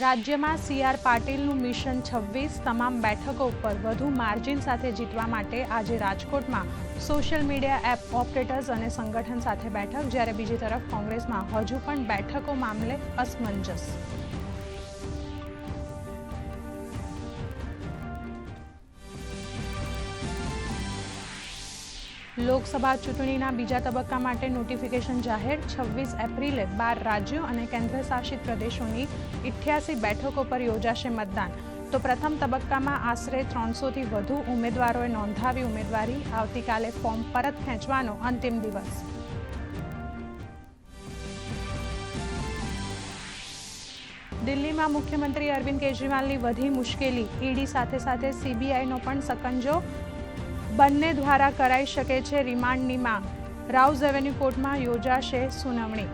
રાજ્યમાં C R પાટીલનું mission છવ્વીસ તમામ બેઠકો ઉપર વધુ માર્જિન સાથે જીતવા માટે આજે રાજકોટમાં સોશિયલ મીડિયા એપ ઓપરેટર્સ અને સંગઠન સાથે બેઠક, જ્યારે બીજી તરફ કોંગ્રેસમાં હજુ પણ બેઠકો મામલે અસમંજસ. લોકસભા ચૂંટણીના બીજા તબક્કા માટે નોટિફિકેશન જાહેર, છવ્વીસ એપ્રિલે બાર રાજ્યો અને કેન્દ્રશાસિત પ્રદેશોની ઇઠ્યાસી બેઠકો પર યોજાશે મતદાન. તો પ્રથમ તબક્કામાં આશરે ત્રણસોથી વધુ ઉમેદવારોએ નોંધાવી ઉમેદવારી, આવતીકાલે ફોર્મ પરત ખેંચવાનો અંતિમ દિવસ. દિલ્હીમાં મુખ્યમંત્રી અરવિંદ કેજરીવાલની વધી મુશ્કેલી, ઈડી સાથે સાથે સીબીઆઈનો પણ સકંજો બંને દ્વારા કરાઈ શકે છે રિમાન્ડની માંગ. રાઉઝ એવેન્યુ કોર્ટમાં યોજાશે સુનાવણી.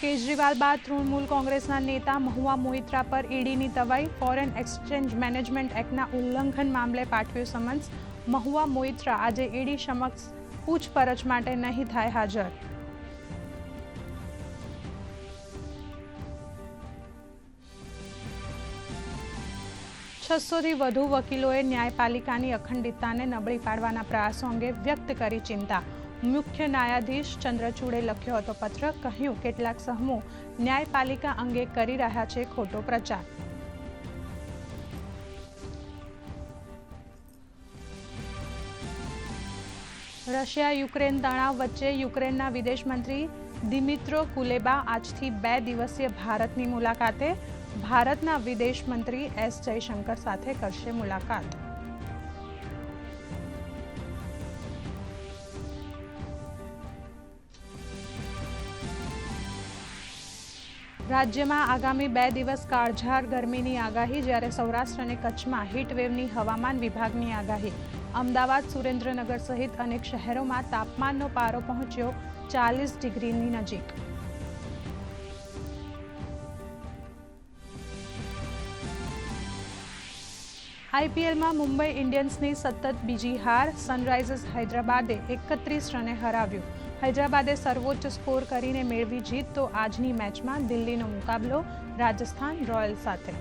કેજરીવાલ બાદ તૃણમૂલ કોંગ્રેસના નેતા મહુવા મોહિત્રા પર ઈડીની તવાઈ, ફોરેન એક્સચેન્જ મેનેજમેન્ટ એક્ટના ઉલ્લંઘન મામલે પાઠવ્યું સમન્સ. મહુવા મોહિત્રા આજે ઈડી સમક્ષ પૂછપરછ માટે નહીં થાય હાજર. છસોથી વધુ વકીલોએ ન્યાયપાલિકાની અખંડિતતાને નબળી પાડવાના પ્રયાસો અંગે વ્યક્ત કરી ચિંતા. મુખ્ય ન્યાયાધીશ ચંદ્રચૂડે લખ્યો હતો પત્ર, કહ્યું, કેટલાક સમૂહ ન્યાયપાલિકા અંગે કરી રહ્યા છે ખોટો પ્રચાર. રશિયા યુક્રેન તણાવ વચ્ચે યુક્રેનના વિદેશ મંત્રી દિમિત્રો કુલેબા આજથી બે દિવસીય ભારતની મુલાકાતે ભારતના વિદેશ મંત્રી એસ જયશંકર સાથે કરશે મુલાકાત. રાજ્યમાં આગામી બે દિવસ કાળઝાળ ગરમીની આગાહી, જ્યારે સૌરાષ્ટ્ર અને કચ્છમાં હીટવેવની હવામાન વિભાગની આગાહી. અમદાવાદ, સુરેન્દ્રનગર સહિત અનેક શહેરોમાં તાપમાનનો પારો પહોંચ્યો ચાલીસ ડિગ્રીની નજીક. આઈપીએલમાં મુંબઈ ઇન્ડિયન્સની સતત બીજી હાર સનરાઇઝર્સ હૈદરાબાદે એકત્રીસ રને હરાવ્યું. હૈદરાબાદે સર્વોચ્ચ સ્કોર કરીને મેળવી જીત તો આજની મેચમાં દિલ્હીનો મુકાબલો રાજસ્થાન રોયલ્સ સાથે.